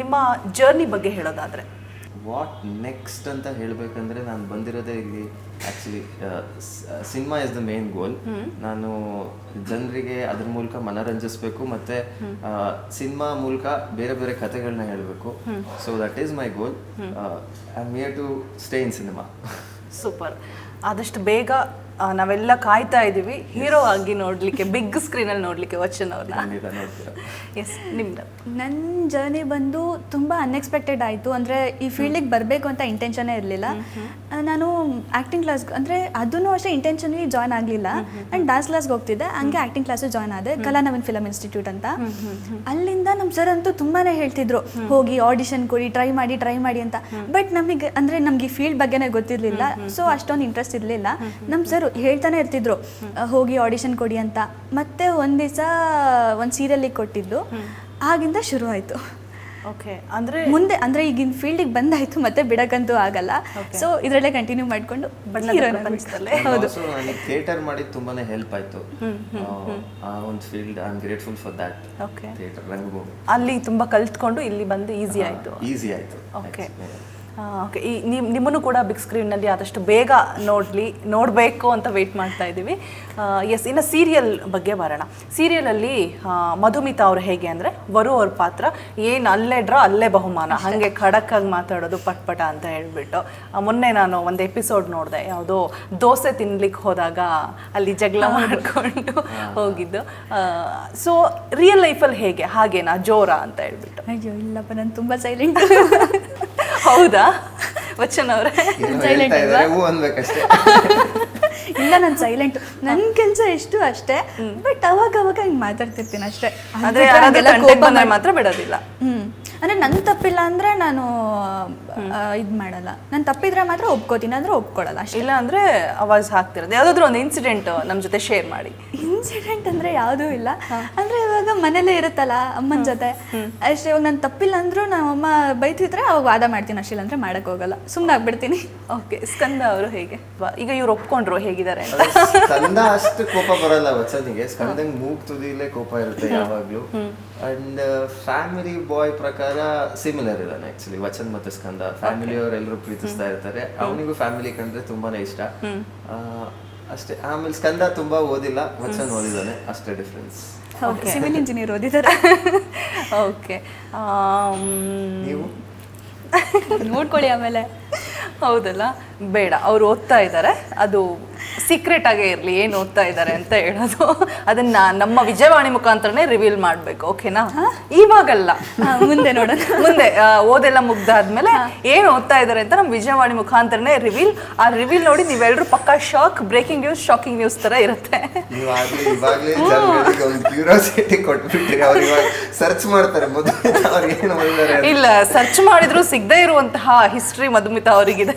ನಿಮ್ಮ ಜರ್ನಿ ಬಗ್ಗೆ ಹೇಳೋದಾದ್ರೆ. ವಾಟ್ ನೆಕ್ಸ್ಟ್ ಅಂತ ಹೇಳಬೇಕಂದ್ರೆ ನಾನು ಬಂದಿರೋದೇ ಇಲ್ಲಿ actually cinema is the main goal ನಾನು ಜನರಿಗೆ ಅದ್ರ ಮೂಲಕ ಮನರಂಜಿಸ್ಬೇಕು ಮತ್ತೆ ಸಿನಿಮಾ ಮೂಲಕ ಬೇರೆ ಬೇರೆ ಕಥೆಗಳನ್ನ ಹೇಳಬೇಕು. So that is my goal I am here to stay in cinema super. ಆದಷ್ಟು ಬೇಗ ನಾವೆಲ್ಲ ಕಾಯ್ತಾ ಇದ್ದೀವಿ. ಹೀರೋ ಆಗಿ ನೋಡ್ಲಿಕ್ಕೆ ಬಿಗ್ ಸ್ಕ್ರೀನಲ್ಲಿ ನೋಡ್ಲಿಕ್ಕೆ ವಚನ್ ಅವ್ರನ್ನ ಎಸ್ ನಿಮ್ದು? ನನ್ನ ಜರ್ನಿ ಬಂದು ತುಂಬ ಅನ್ಎಕ್ಸ್ಪೆಕ್ಟೆಡ್ ಆಯಿತು. ಅಂದರೆ ಈ ಫೀಲ್ಡಿಗೆ ಬರಬೇಕು ಅಂತ ಇಂಟೆನ್ಷನೇ ಇರಲಿಲ್ಲ. ನಾನು ಆ್ಯಕ್ಟಿಂಗ್ ಕ್ಲಾಸ್ ಅಂದರೆ ಅದನ್ನು ಅಷ್ಟೇ ಇಂಟೆನ್ಷನ್ಲಿ ಜಾಯ್ನ್ ಆಗಲಿಲ್ಲ. ನಾನು ಡಾನ್ಸ್ ಕ್ಲಾಸ್ಗೆ ಹೋಗ್ತಿದ್ದೆ. ಹಂಗೆ ಆ್ಯಕ್ಟಿಂಗ್ ಕ್ಲಾಸು ಜಾಯ್ನ್ ಆದೆ. ಕಲಾನವನ್ ಫಿಲಮ್ ಇನ್ಸ್ಟಿಟ್ಯೂಟ್ ಅಂತ. ಅಲ್ಲಿಂದ ನಮ್ಮ ಸರ್ ಅಂತೂ ತುಂಬಾ ಹೇಳ್ತಿದ್ರು ಹೋಗಿ ಆಡಿಷನ್ ಕೊಡಿ ಟ್ರೈ ಮಾಡಿ ಟ್ರೈ ಮಾಡಿ ಅಂತ. ಬಟ್ ನಮಗೆ ಅಂದರೆ ನಮಗೆ ಈ ಫೀಲ್ಡ್ ಬಗ್ಗೆನೇ ಗೊತ್ತಿರಲಿಲ್ಲ. ಸೊ ಅಷ್ಟೊಂದು ಇಂಟ್ರೆಸ್ಟ್ ಇರಲಿಲ್ಲ. ನಮ್ಮ ಸರ್ ಹೇಳ್ತಾನೆ ಇರ್ತಿದ್ರು ಹೋಗಿ ಆಡಿಷನ್ ಕೊಡಿ ಅಂತ. ಮತ್ತೆ ಒಂದು ದಿವಸ ಒಂದು ಸೀರಿಯಲಿಗೆ ಕೊಟ್ಟಿದ್ದು. ಆಗಿಂದ ಶುರು ಆಯಿತು. ಓಕೆ ಅಂದರೆ ಮುಂದೆ ಅಂದ್ರೆ ಈಗಿನ ಫೀಲ್ಡಿಗೆ ಬಂದಾಯ್ತು ಮತ್ತೆ ಬಿಡಕ್ಕಂತೂ ಆಗಲ್ಲ. ಸೊ ಇದರಲ್ಲೇ ಕಂಟಿನ್ಯೂ ಮಾಡ್ಕೊಂಡು ಹೌದು. ನನಗೆ ಥಿಯೇಟರ್ ಮಾಡಿದ್ದು ತುಂಬಾನೇ ಹೆಲ್ಪ್ ಆಯ್ತು. ಆ ಒಂದು field I am grateful for that okay theatre ರಂಗಭೂಮಿ. ಅಲ್ಲಿ ತುಂಬಾ ಕಲ್ತ್ಕೊಂಡು ಇಲ್ಲಿ ಬಂದು ಈಸಿ ಆಯ್ತು. ಈಸಿ ಆಯ್ತು. ಓಕೆ ಓಕೆ ಈ ನಿಮ್ ನಿಮ್ಮನ್ನು ಕೂಡ ಬಿಗ್ ಸ್ಕ್ರೀನ್ನಲ್ಲಿ ಆದಷ್ಟು ಬೇಗ ನೋಡಲಿ ನೋಡಬೇಕು ಅಂತ ವೆಯ್ಟ್ ಮಾಡ್ತಾ ಇದ್ದೀವಿ. ಎಸ್ ಇನ್ನು ಸೀರಿಯಲ್ ಬಗ್ಗೆ ಬರೋಣ ಸೀರಿಯಲಲ್ಲಿ ಮಧುಮಿತಾ ಅವರು ಹೇಗೆ ಅಂದರೆ ವರು ಅವ್ರ ಪಾತ್ರ ಏನು ಅಲ್ಲೇ ಡ್ರಾ ಅಲ್ಲೇ ಬಹುಮಾನ. ಹಾಗೆ ಖಡಕ್ಕಾಗಿ ಮಾತಾಡೋದು ಪಟ್ಪಟ ಅಂತ ಹೇಳಿಬಿಟ್ಟು. ಮೊನ್ನೆ ನಾನು ಒಂದು ಎಪಿಸೋಡ್ ನೋಡಿದೆ ಯಾವುದೋ ದೋಸೆ ತಿನ್ಲಿಕ್ಕೆ ಹೋದಾಗ ಅಲ್ಲಿ ಜಗಳ ಮಾಡಿಕೊಂಡು ಹೋಗಿದ್ದು. ಸೊ ರಿಯಲ್ ಲೈಫಲ್ಲಿ ಹೇಗೆ? ಹಾಗೇನಾ? ಜೋರ ಅಂತ ಹೇಳ್ಬಿಟ್ಟು. ಅಯ್ಯೋ ಇಲ್ಲಪ್ಪ ನಾನು ತುಂಬ ಸೈಲೆಂಟ್ ಹೌದಾ? ವಚನ್ ಅವರೇ? Silent ಅಲ್ವಾ? ಹೂ ಅನ್ಬೇಕಷ್ಟೇ. ಇಲ್ಲ ನಾನು ಸೈಲೆಂಟ್ ನನ್ನ ಕೆಲಸ ಎಷ್ಟು ಅಷ್ಟೇ ಬಟ್ ಅವಾಗ ಅವಾಗ ಹಿಂಗ್ ಮಾತಾಡ್ತಿರ್ತೀನಿ ಅಷ್ಟೇ. ಅಂದ್ರೆ ಯಾರಾದ್ರೂ ಕೋಪ ಬಂದ್ರೆ ಮಾತ್ರ ಬಿಡೋದಿಲ್ಲ. ಹ್ಮ್. ಅಂದ್ರೆ ನನ್ ತಪ್ಪಿಲ್ಲ ಅಂದ್ರೆ ನಾನು ಇದು ಮಾಡಲ್ಲ. ನಾನು ತಪ್ಪಿದ್ರೆ ಮಾತ್ರ ಒಪ್ಕೋತೀನಿ ಅಂದ್ರೆ ಒಪ್ಕೊಳ್ಳಲ್ಲ ಅಷ್ಟೇ. ಇಲ್ಲ ಅಂದ್ರೆ ಅವಾಜ್ ಹಾಕ್ತಿರೋದು. ಯಾವ್ದಾದ್ರು ಒಂದು ಇನ್ಸಿಡೆಂಟ್ ನಮ್ಮ ಜೊತೆ ಶೇರ್ ಮಾಡಿ. ಇನ್ಸಿಡೆಂಟ್ ಅಂದ್ರೆ ಯಾವುದೂ ಇಲ್ಲ. ಅಂದ್ರೆ ಮನೇಲೇ ಇರುತ್ತಲ್ಲ ಅಮ್ಮನ ಜೊತೆ ಅಷ್ಟೇ ಇವಾಗ ನಾನು ತಪ್ಪಿಲ್ಲ ಅಂದ್ರೂ ನಮ್ಮಮ್ಮ ಬೈತಿದ್ರೆ ಅವಾಗ ವಾದ ಮಾಡ್ತೀನಿ ಅಷ್ಟಿಲ್ಲ ಅಂದ್ರೆ ಮಾಡಕ್ ಹೋಗಲ್ಲ. ಸುಮ್ಮನೆ ಆಗ್ಬಿಡ್ತೀನಿ. ಓಕೆ ಸ್ಕಂದ ಅವರು ಹೇಗೆ? ಈಗ ಇವ್ರು ಒಪ್ಕೊಂಡ್ರು ಹೇಗಿದ್ದಾರೆ ಸ್ಕಂದ ಅಷ್ಟು ಕೋಪ ಬರಲ್ಲ ವಚನಿಗೆ ಸ್ಕಂದಂಗ್ ಮೂಗ್ ತುದಿಲೇ ಕೋಪ ಇರುತ್ತೆ ಯಾವಾಗ್ಲೂ. ಅಂಡ್ ಫ್ಯಾಮಿಲಿ ಬಾಯ್ ಪ್ರಕಾರ ಸಿಮಿಲರ್ ಇದಾನೆ ಆಕ್ಚುಲಿ ವಚನ್ ಮತ್ತೆ ಸ್ಕಂದ. ಫ್ಯಾಮಿಲಿ ಅವರೆಲ್ಲರೂ ಪ್ರೀತಿಸ್ತಾ ಇರ್ತಾರೆ. ಅವನಿಗೂ ಫ್ಯಾಮಿಲಿ ಕಂಡ್ರೆ ತುಂಬಾನೇ ಇಷ್ಟ. ಅಷ್ಟೇ. ಆಮೇಲೆ ಸ್ಕಂದ ತುಂಬಾ ಓದಿಲ್ಲ. ವಚನ್ ಓದಿದಾನೆ. ಅಷ್ಟೇ ಡಿಫ್ರೆನ್ಸ್ ಹೌದು ಸಿವಿಲ್ ಇಂಜಿನಿಯರ್ ಓದಿದ್ದಾರೆ. ಓಕೆ ನೋಡ್ಕೊಳ್ಳಿ ಆಮೇಲೆ. ಹೌದಲ್ಲ? ಬೇಡ ಅವ್ರು ಓದ್ತಾ ಇದ್ದಾರೆ. ಅದು ಸೀಕ್ರೆಟ್ ಆಗೇ ಇರಲಿ ಏನು ಓದ್ತಾ ಇದ್ದಾರೆ ಅಂತ ಹೇಳೋದು. ಅದನ್ನ ನಮ್ಮ ವಿಜಯವಾಣಿ ಮುಖಾಂತರನೇ ರಿವೀಲ್ ಮಾಡಬೇಕು ಓಕೆನಾ ಇವಾಗಲ್ಲ. ಮುಂದೆ ನೋಡೋಣ. ಮುಂದೆ ಓದೆಲ್ಲ ಮುಗ್ದಾದ್ಮೇಲೆ ಏನು ಓದ್ತಾ ಇದ್ದಾರೆ ಅಂತ ನಮ್ಮ ವಿಜಯವಾಣಿ ಮುಖಾಂತರನೇ ರಿವೀಲ್ ಆ ರಿವೀಲ್ ನೋಡಿ ನೀವೆಲ್ಲರೂ ಪಕ್ಕಾ shock breaking news shocking news ತರ ಇರುತ್ತೆ. ಸರ್ಚ್ ಮಾಡ್ತಾರೆ ಇಲ್ಲ ಸರ್ಚ್ ಮಾಡಿದ್ರು ಸಿಗದೇ ಇರುವಂತಹ ಹಿಸ್ಟ್ರಿ ಮಧುಮಿತಾ ಅವರಿಗಿದೆ.